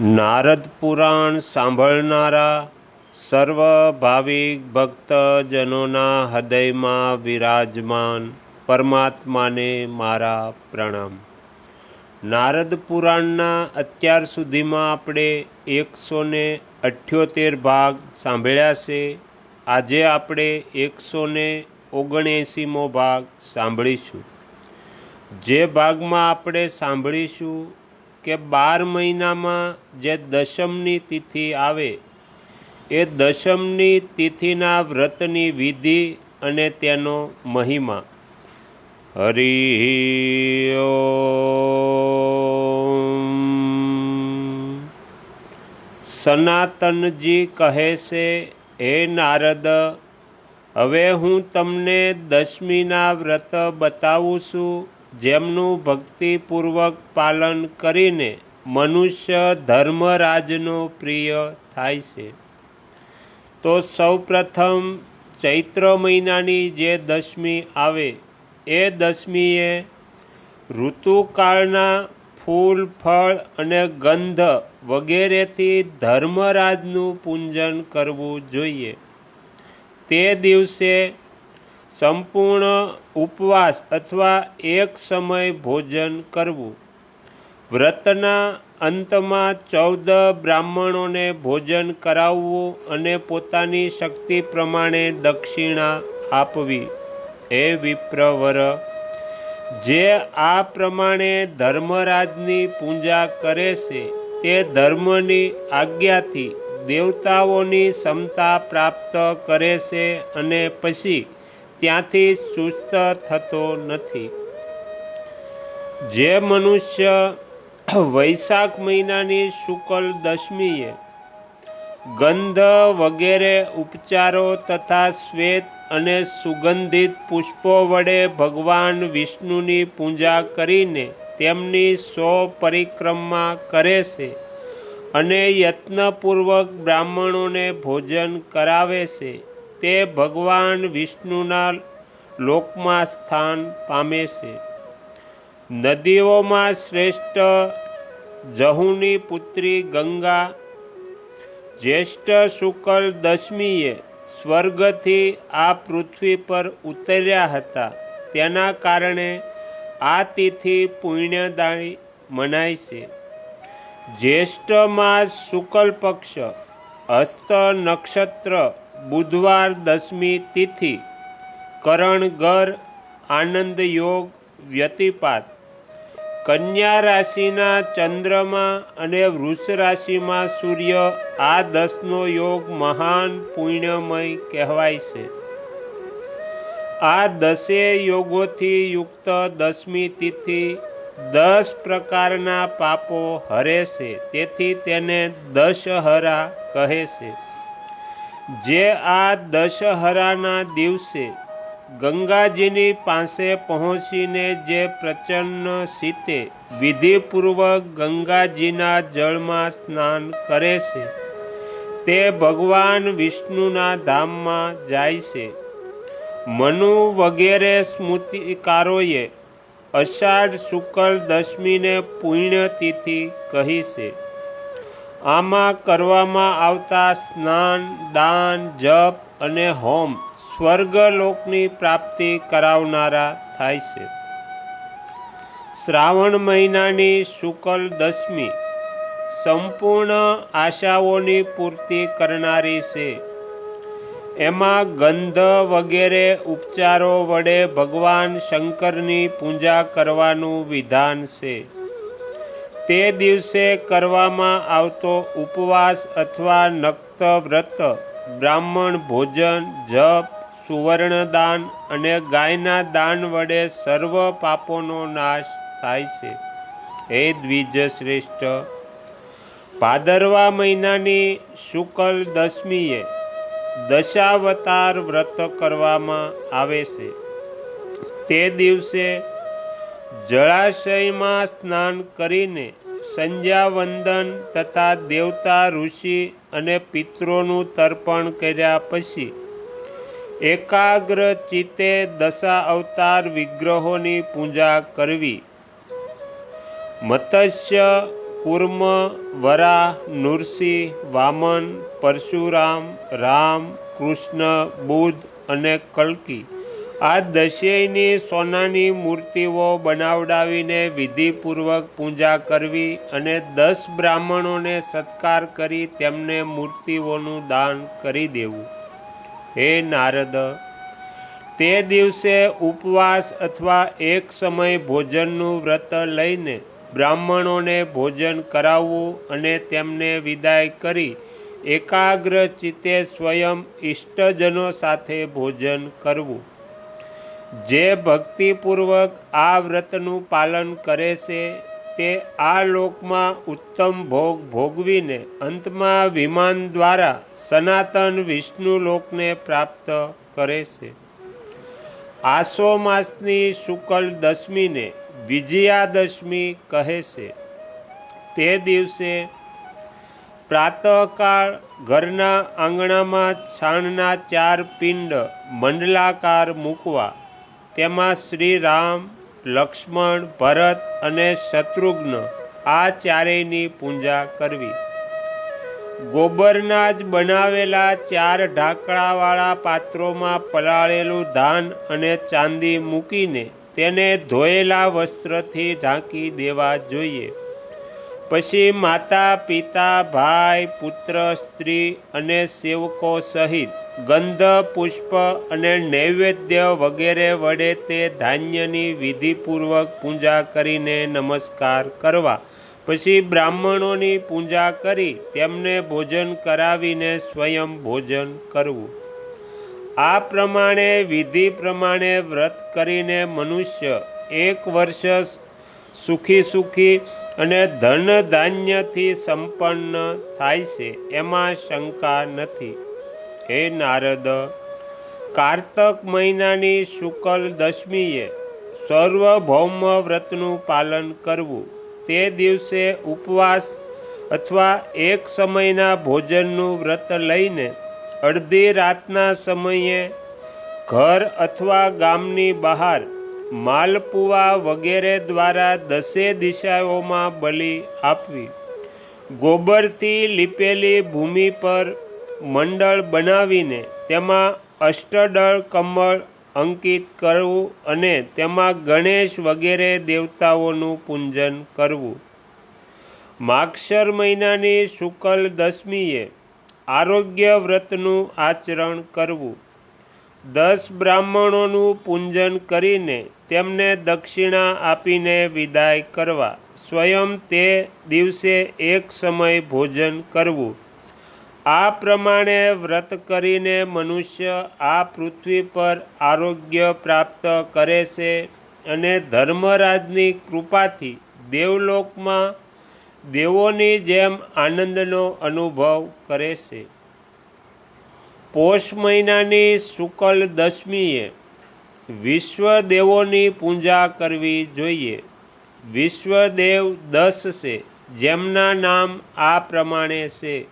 નારદ પુરાણ સાંભળનારા સર્વ ભાવિક ભક્તજનોના હૃદયમાં વિરાજમાન પરમાત્માને મારા પ્રણામ. નારદ પુરાણના અત્યાર સુધીમાં આપણે એકસો ને અઠ્યોતેર ભાગ સાંભળ્યા છે. આજે આપણે એકસો ને ઓગણએંસીમો ભાગ સાંભળીશું. જે ભાગમાં આપણે સાંભળીશું કે બાર મહિનામાં જે દશમની તિથિ આવે, એ દશમની તિથિના વ્રતની વિધિ અને તેનો મહિમા. હરિ સનાતનજી કહે છે, હે નારદ, હવે હું તમને દશમીના વ્રત બતાવું છું. જેમનું ભક્તિપૂર્વક પાલન કરીને મનુષ્ય ધર્મરાજનો પ્રિય થાય છે. તો સૌપ્રથમ ચૈત્ર મહિનાની જે દશમી આવે, એ દશમીએ ઋતુકાળના ફૂલ, ફળ અને ગંધ વગેરેથી ધર્મરાજનું પૂજન કરવું જોઈએ. તે દિવસે સંપૂર્ણ ઉપવાસ અથવા એક સમય ભોજન કરવું. વ્રતના અંતમાં ચૌદ બ્રાહ્મણોને ભોજન કરાવવું અને પોતાની શક્તિ પ્રમાણે દક્ષિણા આપવી. હે વિપ્રવર, જે આ પ્રમાણે ધર્મરાજની પૂજા કરે છે, તે ધર્મની આજ્ઞાથી દેવતાઓની ક્ષમતા પ્રાપ્ત કરે છે અને પછી ત્યાંથી સુસ્ત થતો નથી. જે મનુષ્ય વૈશાખ મહિનાની શુકલ દશમીએ ગંધ વગેરે ઉપચારો તથા શ્વેત અને સુગંધિત પુષ્પો વડે ભગવાન વિષ્ણુની પૂજા કરીને તેમની સો પરિક્રમા કરે છે અને યત્નપૂર્વક બ્રાહ્મણોને ભોજન કરાવે છે. તે ભગવાન વિષ્ણુના લોકમાં સ્થાન પામે છે. નદીઓમાં શ્રેષ્ઠ જહુની પુત્રી ગંગા, જ્યેષ્ઠ શુકલ દશમીએ સ્વર્ગથી આ પૃથ્વી પર ઉતર્યા હતા. તેના કારણે આ તિથિ પુણ્યદાયી મનાય છે. જ્યેષ્ઠ માસ શુકલ પક્ષ હસ્ત નક્ષત્ર બુધવાર દસમી તિથિ કરણગર આનંદ યોગ, વ્યતિપાત. કન્યા રાશિના ચંદ્રમાં અને વૃષ રાશિમાં સૂર્ય આ દસનો યોગ મહાન પુણ્યમય કહેવાય છે. આ દસે યોગોથી યુક્ત દસમી તિથિ દસ પ્રકારના પાપો હરે છે, તેથી તેને દશહરા કહે છે. જે આ દશહરાના દિવસે ગંગાજીની પાસે પહોંચીને જે પ્રચન્ન શીતે વિધિપૂર્વક ગંગાજીના જળમાં સ્નાન કરે છે, તે ભગવાન વિષ્ણુના ધામમાં જાય છે. મનુ વગેરે સ્મૃતિકારોએ અષાઢ શુક્લ દશમીને પુણ્યતિથિ કહી છે. આમાં કરવામાં આવતા સ્નાન, દાન, જપ અને હોમ સ્વર્ગલોકની પ્રાપ્તિ કરાવનારા થાય છે. શ્રાવણ મહિનાની શુકલ દશમી સંપૂર્ણ આશાઓની પૂર્તિ કરનારી છે. એમાં ગંધ વગેરે ઉપચારો વડે ભગવાન શંકરની પૂજા કરવાનું વિધાન છે. તે દિવસે કરવામાં આવતો ઉપવાસ અથવા નક્ત વ્રત બ્રાહ્મણ ભોજન, જપ, સુવર્ણદાન અને ગાયના દાન વડે સર્વ પાપોનો નાશ થાય છે. હે દ્વિજ શ્રેષ્ઠ ભાદરવા મહિનાની શુકલ દશમીએ દશાવતાર વ્રત કરવામાં આવે છે. તે દિવસે જળાશયમાં સ્નાન કરીને સંધ્યાવંદન તથા દેવતા ઋષિ અને પિત્રોનું તર્પણ કર્યા પછી એકાગ્ર ચિત્તે દશા અવતાર વિગ્રહોની પૂજા કરવી. મત્સ્ય, કુર્મ, વરા, નૃસિંહ, વામન, પરશુરામ, રામ, કૃષ્ણ બુદ્ધ અને કલ્કી આ દશેયની સોનાની મૂર્તિઓ બનાવડાવીને વિધિપૂર્વક પૂજા કરવી અને દસ બ્રાહ્મણોને સત્કાર કરી તેમને મૂર્તિઓનું દાન કરી દેવું. હે નારદ, તે દિવસે ઉપવાસ અથવા એક સમય ભોજનનું વ્રત લઈને બ્રાહ્મણોને ભોજન કરાવવું અને તેમને વિદાય કરી એકાગ્ર ચિત્તે સ્વયં ઇષ્ટજનો સાથે ભોજન કરવું. જે ભક્તિપૂર્વક આ વ્રતનું પાલન કરે છે, તે આ લોકમાં ઉત્તમ ભોગ ભોગવીને અંતમાં વિમાન દ્વારા સનાતન વિષ્ણુ લોકને પ્રાપ્ત કરે છે. આસો માસની શુકલ દશમીને વિજયાદશમી કહે છે. તે દિવસે પ્રાતઃકાળ ઘરના આંગણામાં છાણના ચાર પિંડ મંડલાકાર મૂકવા તેમાં શ્રી રામ, લક્ષ્મણ, ભરત અને શત્રુઘ્ન આ ચારેયની પૂજા કરવી. ગોબરના જ બનાવેલા ચાર ઢાંકડાવાળા પાત્રોમાં પલાળેલું ધાન અને ચાંદી મૂકીને તેને ધોયેલા વસ્ત્રથી ઢાંકી દેવા જોઈએ. પછી માતા, પિતા, ભાઈ, પુત્ર, સ્ત્રી અને સેવકો સહિત ગંધ, પુષ્પ અને નૈવેદ્ય વગેરે વડે તે ધાન્યની વિધિપૂર્વક પૂજા કરીને નમસ્કાર કરવા. પછી બ્રાહ્મણોની પૂજા કરી તેમને ભોજન કરાવીને સ્વયં ભોજન કરવું. આ પ્રમાણે વિધિ પ્રમાણે વ્રત કરીને મનુષ્ય એક વર્ષ સુખી સુખી અને ધન ધાન્યથી સંપન્ન થાય છે, એમાં શંકા નથી. હે નારદ, કારતક મહિનાની શુકલ દશમીએ સર્વભૌમ વ્રતનું પાલન કરવું. તે દિવસે ઉપવાસ અથવા એક સમયના ભોજનનું વ્રત લઈને અડધી રાતના સમયે ઘર અથવા ગામની બહાર માલપુવા વગેરે દ્વારા દસે દિશાઓમાં બલિ આપવી. ગોબરથી લીપેલી ભૂમિ પર મંડળ બનાવીને તેમાં અષ્ટદળ કમળ અંકિત કરવું અને તેમાં ગણેશ વગેરે દેવતાઓનું પૂજન કરવું. માક્ષર મહિનાની શુકલ દશમીએ આરોગ્ય વ્રતનું આચરણ કરવું. દસ બ્રાહ્મણોનું પૂજન કરીને તેમને દક્ષિણા આપીને વિદાય કરવા. સ્વયં તે દિવસે એક સમય ભોજન કરવું. આ પ્રમાણે વ્રત કરીને મનુષ્ય આ પૃથ્વી પર આરોગ્ય પ્રાપ્ત કરે છે અને ધર્મરાજની કૃપાથી દેવલોકમાં દેવોની જેમ આનંદનો અનુભવ કરે છે. પોષ મહિનાની શુકલ દશમીએ વિશ્વદેવોની પૂજા કરવી જોઈએ. વિશ્વદેવ દસ છે, જેમના નામ આ પ્રમાણે છે.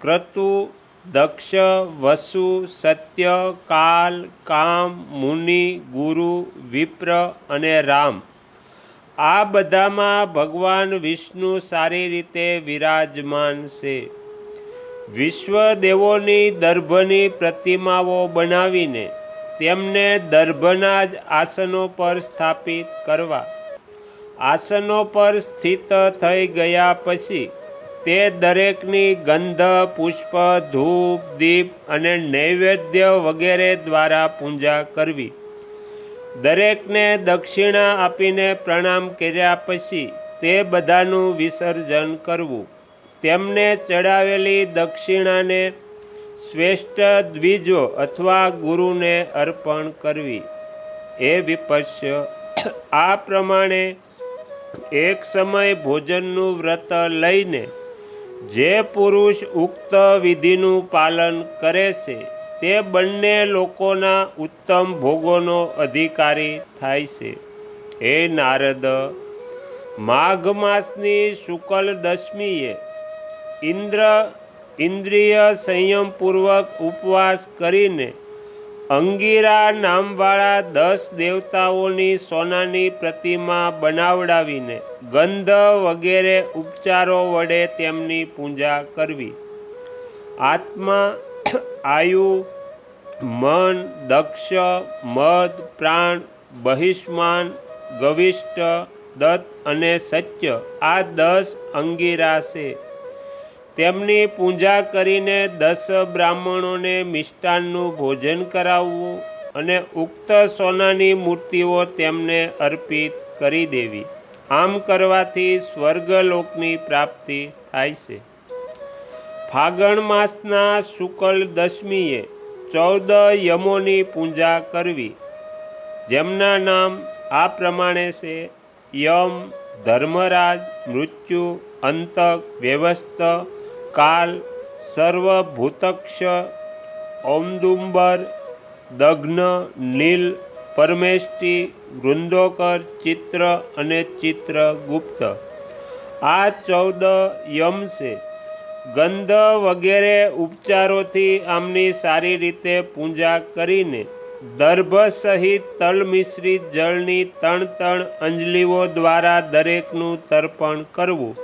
ક્રતુ, દક્ષ, વસુ, સત્ય, કાલ, કામ, મુનિ, ગુરુ, વિપ્ર અને રામ. આ બધામાં ભગવાન વિષ્ણુ સારી રીતે વિરાજમાન છે. વિશ્વદેવોની દર્ભની પ્રતિમાઓ બનાવીને તેમને દર્ભના જ આસનો પર સ્થાપિત કરવા. આસનો પર સ્થિત થઈ ગયા પછી તે દરેકની ગંધ, પુષ્પ, ધૂપ, દીપ અને નૈવેદ્ય વગેરે દ્વારા પૂજા કરવી. દરેકને દક્ષિણા આપીને પ્રણામ કર્યા પછી તે બધાનું વિસર્જન કરવું. તેમને ચડાવેલી દક્ષિણાને શ્રેષ્ઠ દ્વિજો અથવા ગુરુને અર્પણ કરવી. એ વિપશ્ય આ પ્રમાણે એક સમય ભોજનનું વ્રત લઈને જે પુરુષ ઉક્ત વિધિનું પાલન કરે છે, તે બંને લોકોના ઉત્તમ ભોગોનો અધિકારી થાય છે. હે નારદ. માઘ માસની શુકલ દશમીએ ઇન્દ્ર, ઇન્દ્રિય સંયમપૂર્વક ઉપવાસ કરીને અંગીરા નામવાળા દસ દેવતાઓની સોનાની પ્રતિમા બનાવડાવીને ગંધ વગેરે ઉપચારો વડે તેમની પૂજા કરવી. આત્મા, આયુ, મન, દક્ષ, મદ, પ્રાણ, બહિષ્માન, ગવિષ્ઠ, દત્ત અને સત્ય આ દસ અંગીરા છે. તેમની પૂજા કરીને દસ બ્રાહ્મણોને મિષ્ટાનનું ભોજન કરાવવું અને ઉક્ત સોનાની મૂર્તિઓ તેમને અર્પિત કરી દેવી. આમ કરવાથી સ્વર્ગલોકની પ્રાપ્તિ થાય છે. ફાગણ માસના શુકલ દશમીએ ચૌદ યમોની પૂજા કરવી. જેમના નામ આ પ્રમાણે છે, યમ, ધર્મરાજ, મૃત્યુ અંતક વ્યવસ્થ કાલ સર્વભૂતક્ષ ઔમદુંબર દગ્ન નીલ પરમેષ્ટિ વૃંદોકર ચિત્ર અને ચિત્રગુપ્ત. આ ચૌદ યમ છે. ગંધ વગેરે ઉપચારોથી આમની સારી રીતે પૂજા કરીને દર્ભ સહિત તલ મિશ્રિત જળની ત્રણ ત્રણ અંજલીઓ દ્વારા દરેકનું તર્પણ કરવું.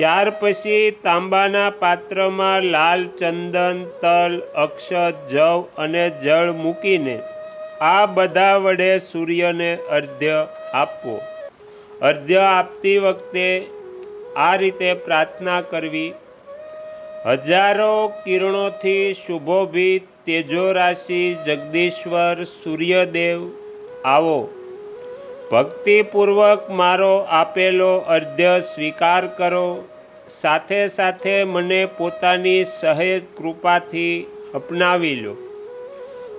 ત્યાર પછી તાંબાના પાત્રમાં લાલ ચંદન, તલ, અક્ષત, જવ અને જળ મૂકીને આ બધા વડે સૂર્યને અર્ધ્ય આપવો. અર્ધ્ય આપતી વખતે આ રીતે પ્રાર્થના કરવી. હજારો કિરણોથી શુભોભિત તેજો રાશિ જગદીશ્વર સૂર્યદેવ, આવો. ભક્તિપૂર્વક મારો આપેલો અર્ધ્ય સ્વીકાર કરો. સાથે સાથે મને પોતાની સહેજ કૃપાથી અપનાવી લો.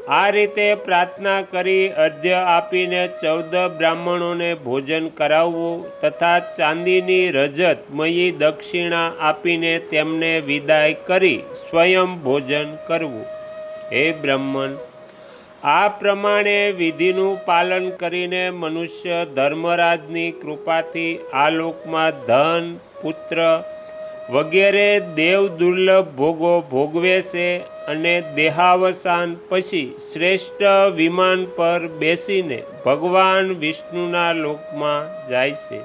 આ રીતે પ્રાર્થના કરી અર્ધ્ય આપીને ચૌદ બ્રાહ્મણોને ભોજન કરાવવું તથા ચાંદીની રજતમયી દક્ષિણા આપીને તેમને વિદાય કરી સ્વયં ભોજન કરવું. હે બ્રાહ્મણ, આ પ્રમાણે વિધિનું પાલન કરીને મનુષ્ય ધર્મરાજની કૃપાથી આ લોકમાં ધન, પુત્ર વગેરે દેવ દુર્લભ ભોગો ભોગવે છે અને દેહાવસાન પછી શ્રેષ્ઠ વિમાન પર બેસીને ભગવાન વિષ્ણુના લોકમાં જાય છે.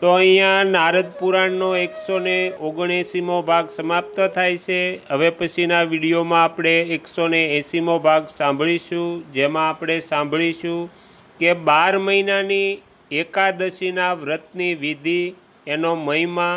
તો અહીંયા નારદ પુરાણનો એકસો ને ઓગણએંસીમો ભાગ સમાપ્ત થાય છે. હવે પછીના વિડીયોમાં આપણે એકસો ને એંસીમો ભાગ સાંભળીશું, જેમાં આપણે સાંભળીશું કે બાર મહિનાની એકાદશીના વ્રતની વિધિ, એનો મહિમા